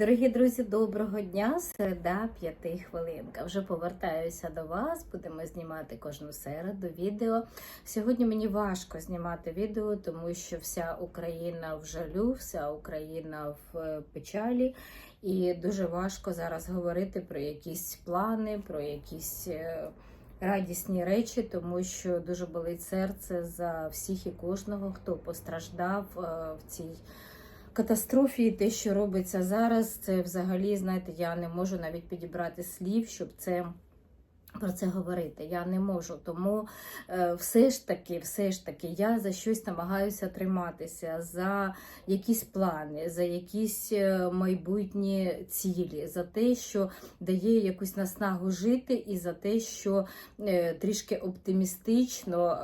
Дорогі друзі, доброго дня! Середа п'яти хвилинка. Вже повертаюся до вас. Будемо знімати кожну середу відео. Сьогодні мені важко знімати відео, тому що вся Україна в жалю, вся Україна в е, печалі, і дуже важко зараз говорити про якісь плани, про якісь. е, Радісні речі, тому що дуже болить серце за всіх і кожного, хто постраждав е, в цій катастрофі, і те, що робиться зараз, це взагалі, знаєте, я не можу навіть підібрати слів, щоб це. Про це говорити я не можу, тому е, все ж таки, все ж таки, я за щось намагаюся триматися, за якісь плани, за якісь е, майбутні цілі, за те, що дає якусь наснагу жити, і за те, що е, трішки оптимістично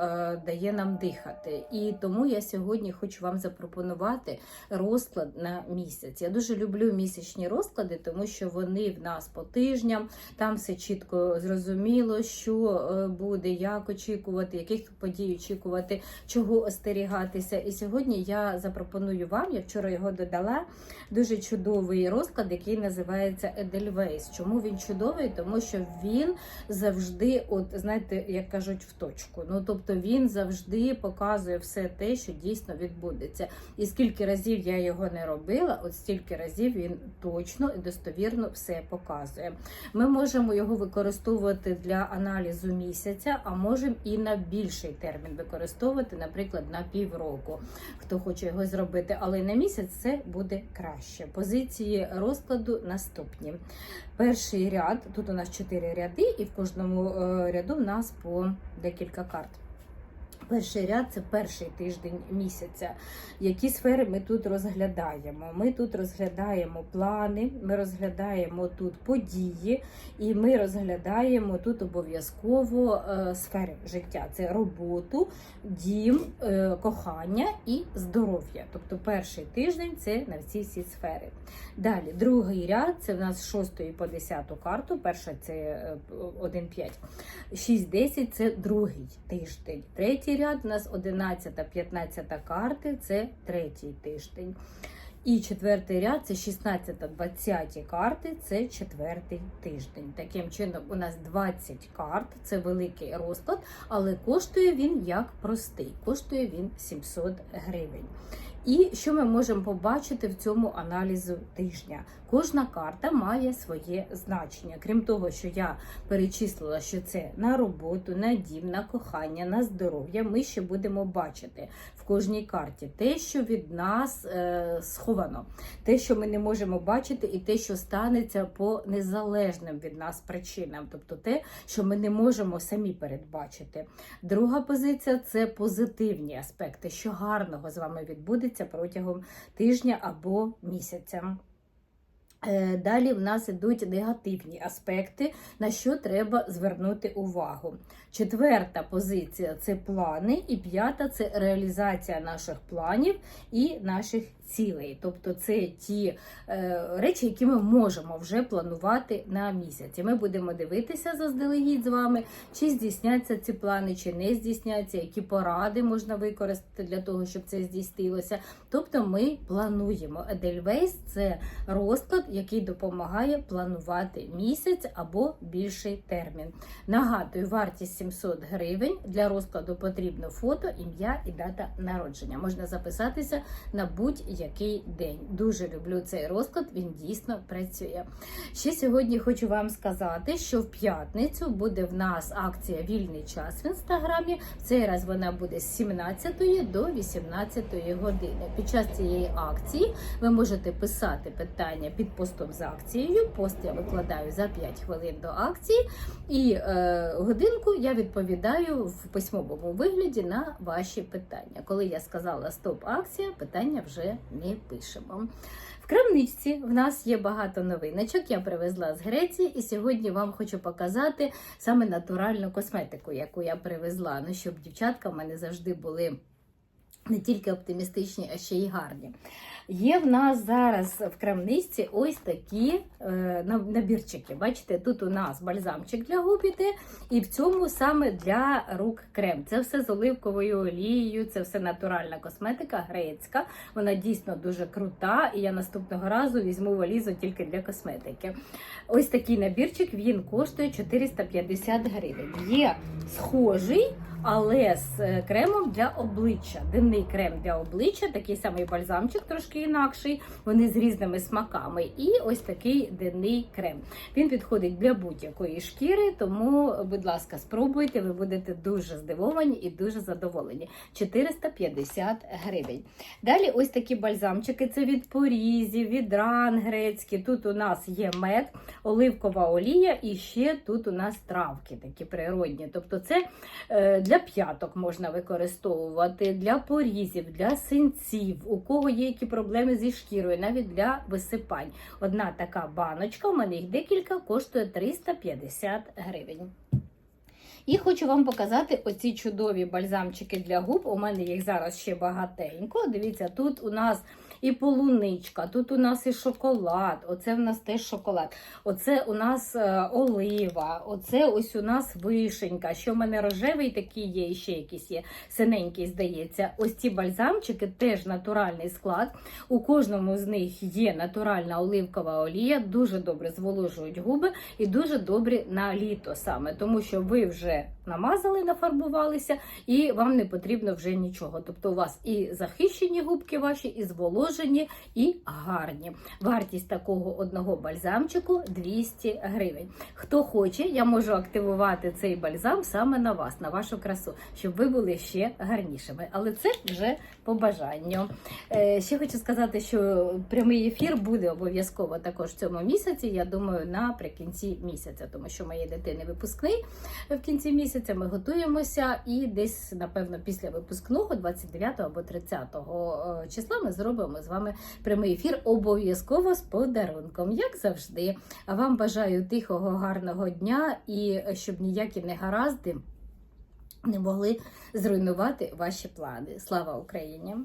дає нам дихати. І тому я сьогодні хочу вам запропонувати розклад на місяць. Я дуже люблю місячні розклади, тому що вони в нас по тижням, там все чітко зрозуміло, що е, буде, як очікувати, яких подій очікувати, чого остерігатися. І сьогодні я запропоную вам, я вчора його додала, дуже чудовий розклад, який називається Edelweiss. Чому він чудовий? Тому що він завжди, от знаєте, як кажуть, в точку. Ну тобто він завжди показує все те, що дійсно відбудеться. І скільки разів я його не робила, от стільки разів він точно і достовірно все показує. Ми можемо його використовувати для аналізу місяця, а можемо і на більший термін використовувати, наприклад, на півроку. Хто хоче його зробити, але на місяць це буде краще. Позиції розкладу наступні. Перший ряд, тут у нас чотири ряди, і в кожному е, ряду в нас по декілька карт. Перший ряд це перший тиждень місяця. Які сфери ми тут розглядаємо? Ми тут розглядаємо плани, ми розглядаємо тут події, і ми розглядаємо тут обов'язково е, сфери життя: це роботу, дім, е, кохання і здоров'я. Тобто перший тиждень це на всі ці сфери. Далі, другий ряд це в нас з 6 по 10 карту. Перша це е, 1-5. 6-10 це другий тиждень. Третій ряд у нас 11-15 карти це третій тиждень. І четвертий ряд це 16-20 карти, це четвертий тиждень. Таким чином, у нас 20 карт, це великий розклад, але коштує він як простий, коштує він 700 гривень. І що ми можемо побачити в цьому аналізу тижня? Кожна карта має своє значення. Крім того, що я перечислила, що це на роботу, на дім, на кохання, на здоров'я. Ми ще будемо бачити в кожній карті те, що від нас е, сховано, те, що ми не можемо бачити, і те, що станеться по незалежним від нас причинам, тобто те, що ми не можемо самі передбачити. Друга позиція це позитивні аспекти, що гарного з вами відбудеться протягом тижня або місяця. Е, Далі в нас ідуть негативні аспекти, на що треба звернути увагу. Четверта позиція це плани, і п'ята це реалізація наших планів і наших цілей. Тобто це ті е, речі, які ми можемо вже планувати на місяць. І Ми будемо дивитися заздалегідь з вами, чи здійсняться ці плани, чи не здійсняться, які поради можна використати для того, щоб це здійснилося. Тобто ми плануємо. Edelweiss – це розклад, який допомагає планувати місяць або більший термін. Нагадую, вартість 700 гривень. Для розкладу потрібно фото, ім'я і дата народження. Можна записатися на будь-який день. Дуже люблю цей розклад, він дійсно працює. Ще сьогодні хочу вам сказати, що в п'ятницю буде в нас акція Вільний час в інстаграмі. В цей раз вона буде з 17 до 18 години. Під час цієї акції ви можете писати питання під постом з акцією. Пост я викладаю за 5 хвилин до акції, і е, годинку я відповідаю в письмовому вигляді на ваші питання. Коли я сказала стоп акція, питання вже не пишемо. В крамничці в нас є багато новиночок. Я привезла з Греції, і сьогодні вам хочу показати саме натуральну косметику, яку я привезла. Ну щоб дівчатка в мене завжди були не тільки оптимістичні, а ще й гарні. Є в нас зараз в крамничці ось такі е, набірчики. Бачите, тут у нас бальзамчик для губ іде, і в цьому саме для рук крем. Це все з оливковою олією, це все натуральна косметика, грецька. Вона дійсно дуже крута, і я наступного разу візьму валізу тільки для косметики. Ось такий набірчик він коштує 450 гривень. Є схожий, але з е, кремом для обличчя. Денний крем для обличчя, такий самий бальзамчик, трошки інакший. Вони з різними смаками. І ось такий денний крем. Він підходить для будь-якої шкіри, тому, будь ласка, спробуйте, ви будете дуже здивовані і дуже задоволені. 450 гривень. Далі ось такі бальзамчики. Це від порізів, від ран грецькі. Тут у нас є мед, оливкова олія і ще тут у нас травки такі природні. Тобто це е, для п'яток можна використовувати, для порізів, для синців, у кого є які проблеми зі шкірою, навіть для висипань. Одна така баночка, у мене їх декілька, коштує 350 гривень. І хочу вам показати оці чудові бальзамчики для губ. У мене їх зараз ще багатенько. Дивіться, тут у нас і полуничка, тут у нас і шоколад. Оце в нас теж шоколад. Оце у нас е, олива, оце ось у нас вишенька. Що в мене рожевий такий є, і ще якийсь є синенький, здається. Ось ці бальзамчики теж натуральний склад. У кожному з них є натуральна оливкова олія, дуже добре зволожують губи і дуже добрі на літо саме, тому що ви вже намазали, нафарбувалися, і вам не потрібно вже нічого. Тобто у вас і захищені губки ваші, і зволожені, і гарні. Вартість такого одного бальзамчику 200 гривень. Хто хоче, я можу активувати цей бальзам саме на вас, на вашу красу, щоб ви були ще гарнішими. Але це вже по бажанню. Е, ще хочу сказати, що прямий ефір буде обов'язково також в цьому місяці. Я думаю, наприкінці місяця, тому що моєї дитини випускний в кінці місяця. Ми готуємося, і десь, напевно, після випускного, 29 або 30 е, числа, ми зробимо з вами прямий ефір обов'язково з подарунком, як завжди. Вам бажаю тихого, гарного дня і щоб ніякі негаразди не могли зруйнувати ваші плани. Слава Україні!